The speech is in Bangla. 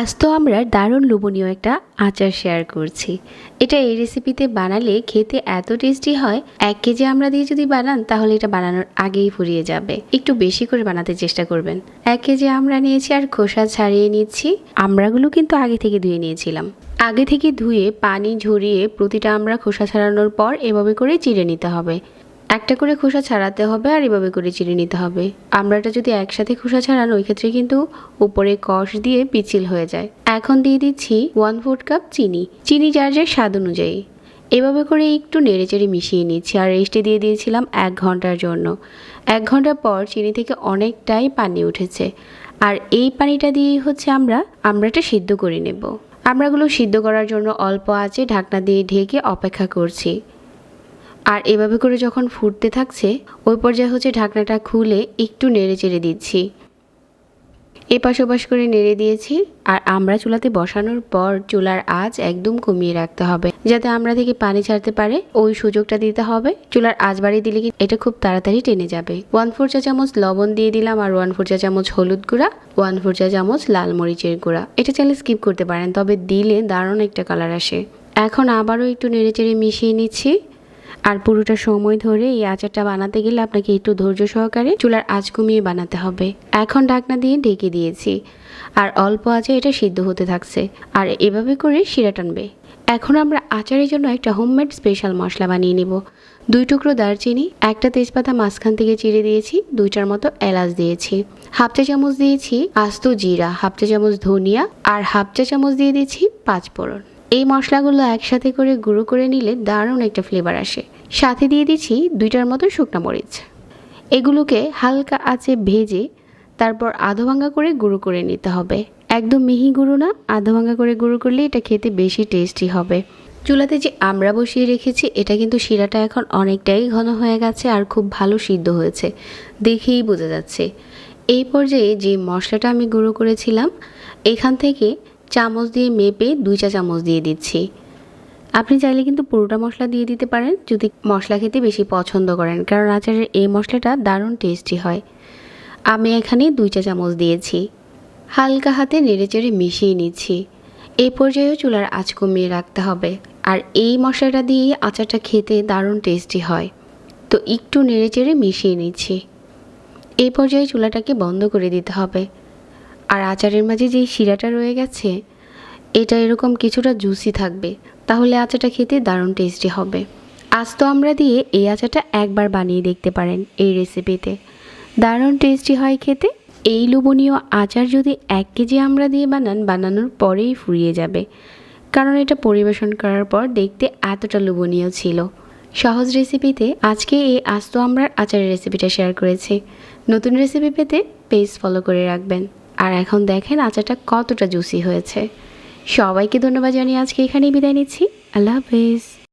আজ তো আমরা দারুণ লোভনীয় একটা আচার শেয়ার করছি। এটা এই রেসিপিতে বানালে খেতে এত টেস্টি হয়, এক কেজি আমরা দিয়ে যদি বানান, তাহলে এটা বানানোর আগেই ফুরিয়ে যাবে। একটু বেশি করে বানাতে চেষ্টা করবেন। এক কেজি আমরা নিয়েছি আর খোসা ছাড়িয়ে নিচ্ছি। আমরাগুলো কিন্তু আগে থেকে ধুয়ে নিয়েছিলাম। আগে থেকে ধুয়ে, পানি ঝরিয়ে প্রতিটা আমরা খোসা ছাড়ানোর পর এভাবে করে চিড়ে নিতে হবে। একটা করে খোসা ছাড়াতে হবে আর এভাবে করে চিড়ে নিতে হবে। আমড়াটা যদি একসাথে খোসা ছাড়ান ওই ক্ষেত্রে কিন্তু উপরে কষ দিয়ে পিছিল হয়ে যায়। এখন দিয়ে দিচ্ছি ওয়ান ফোর্থ কাপ চিনি। চিনি যার যার স্বাদ অনুযায়ী। এভাবে করে একটু নেড়েচেড়ে মিশিয়ে নিচ্ছি আর রেস্টে দিয়ে দিয়েছিলাম এক ঘণ্টার জন্য। এক ঘণ্টা পর চিনি থেকে অনেকটাই পানি উঠেছে। আর এই পানিটা দিয়েই হচ্ছে আমরা আমড়াটা সিদ্ধ করে নেব। আমড়াগুলো সিদ্ধ করার জন্য অল্প আছে ঢাকনা দিয়ে ঢেকে অপেক্ষা করছি। আর এভাবে করে যখন ফুটতে থাকছে, ওই পর্যায়ে হচ্ছে ঢাকনাটা খুলে একটু নেড়ে চেড়ে দিচ্ছি। এপাশ ওপাশ করে নেড়ে দিয়েছি আর আমরা চুলাতে বসানোর পর চুলার আঁচ একদম কমিয়ে রাখতে হবে, যাতে আমরা থেকে পানি ছাড়তে পারে, ওই সুযোগটা দিতে হবে। চুলার আঁচ বাড়িয়ে দিলে কি এটা খুব তাড়াতাড়ি টেনে যাবে। ওয়ান ফোর চা চামচ লবণ দিয়ে দিলাম আর ওয়ান ফোর চা চামচ হলুদ গুঁড়া, ওয়ান ফোর চা চামচ লাল মরিচের গুঁড়া। এটা চাইলে স্কিপ করতে পারেন, তবে দিলে দারুণ একটা কালার আসে। এখন আবারও একটু নেড়ে চেড়ে মিশিয়ে নিচ্ছি। আর পুরোটা সময় ধরে এই আচারটা বানাতে গেলে আপনাকে একটু ধৈর্য সহকারে চুলার আঁচ কমিয়ে বানাতে হবে। এখন ঢাকনা দিয়ে ঢেকে দিয়েছি। আর অল্প আঁচে এটা সিদ্ধ হতে থাকছে। আর এভাবে করে শিরা টানবে। এখন আমরা আচারের জন্য একটা হোমমেড স্পেশাল মশলা বানিয়ে নেব। দুই টুকরো দারচিনি, একটা তেজপাতা মাঝখান থেকে চিড়ে দিয়েছি, দুইটার মতো এলাচ দিয়েছি। হাফ চা চামচ দিয়েছি আস্ত জিরা, হাফ চা চামচ ধনিয়া, আর হাফ চা চামচ দিয়ে দিয়েছি পাঁচ ফোড়ন। এই মশলাগুলো একসাথে করে গুঁড়ো করে নিলে দারুণ একটা ফ্লেভার আসে। সাথে দিয়ে দিচ্ছি দুইটার মতো শুকনা মরিচ। এগুলোকে হালকা আঁচে ভেজে তারপর আধো ভাঙা করে গুঁড়ো করে নিতে হবে। একদম মিহি গুঁড়ো না, আধো ভাঙা করে গুঁড়ো করলে এটা খেতে বেশি টেস্টি হবে। চুলাতে যে আমরা বসিয়ে রেখেছি, এটা কিন্তু শিরাটা এখন অনেকটাই ঘন হয়ে গেছে আর খুব ভালো সিদ্ধ হয়েছে। দেখেই বোঝা যাচ্ছে। এই পর্যায়ে যে মশলাটা আমি গুঁড়ো করেছিলাম, এখান থেকে চামচ দিয়ে মেপে দুই চা চামচ দিয়ে দিচ্ছি। আপনি চাইলে কিন্তু পুরোটা মশলা দিয়ে দিতে পারেন, যদি মশলা খেতে বেশি পছন্দ করেন, কারণ আচারের এই মশলাটা দারুণ টেস্টি হয়। আমি এখানে দুই চা চামচ দিয়েছি। হালকা হাতে নেড়েচেড়ে মিশিয়ে নিচ্ছি। এই পর্যায়েও চুলার আঁচ কমিয়ে রাখতে হবে। আর এই মশলাটা দিয়ে আচারটা খেতে দারুণ টেস্টি হয়। তো একটু নেড়েচেড়ে মিশিয়ে নিচ্ছি। এই পর্যায়ে চুলাটাকে বন্ধ করে দিতে হবে। আর আচারের মাঝে যেই শিরাটা রয়ে গেছে, এটা এরকম কিছুটা জুসি থাকবে। তাহলে আচাটা খেতে দারুণ টেস্টি হবে। আজ তো আমরা দিয়ে এই আচাটা একবার বানিয়ে দেখতে পারেন এই রেসিপিতে দারুণ টেস্টি হয় খেতে। এই লোভনীয় আচার যদি এক কেজি আমরা দিয়ে বানান, বানানোর পরেই ফুরিয়ে যাবে। কারণ এটা পরিবেশন করার পর দেখতে এতটা লোভনীয় ছিল। সহজ রেসিপিতে আজকে এই আস্ত আমরার আচারের রেসিপিটা শেয়ার করেছি। নতুন রেসিপি পেতে পেজ ফলো করে রাখবেন। আর এখন দেখেন আচাটা কতটা জুসি হয়েছে। সবাইকে ধন্যবাদ জানিয়ে আজকে এখানেই বিদায় নিচ্ছি। আল্লাহ হাফেজ।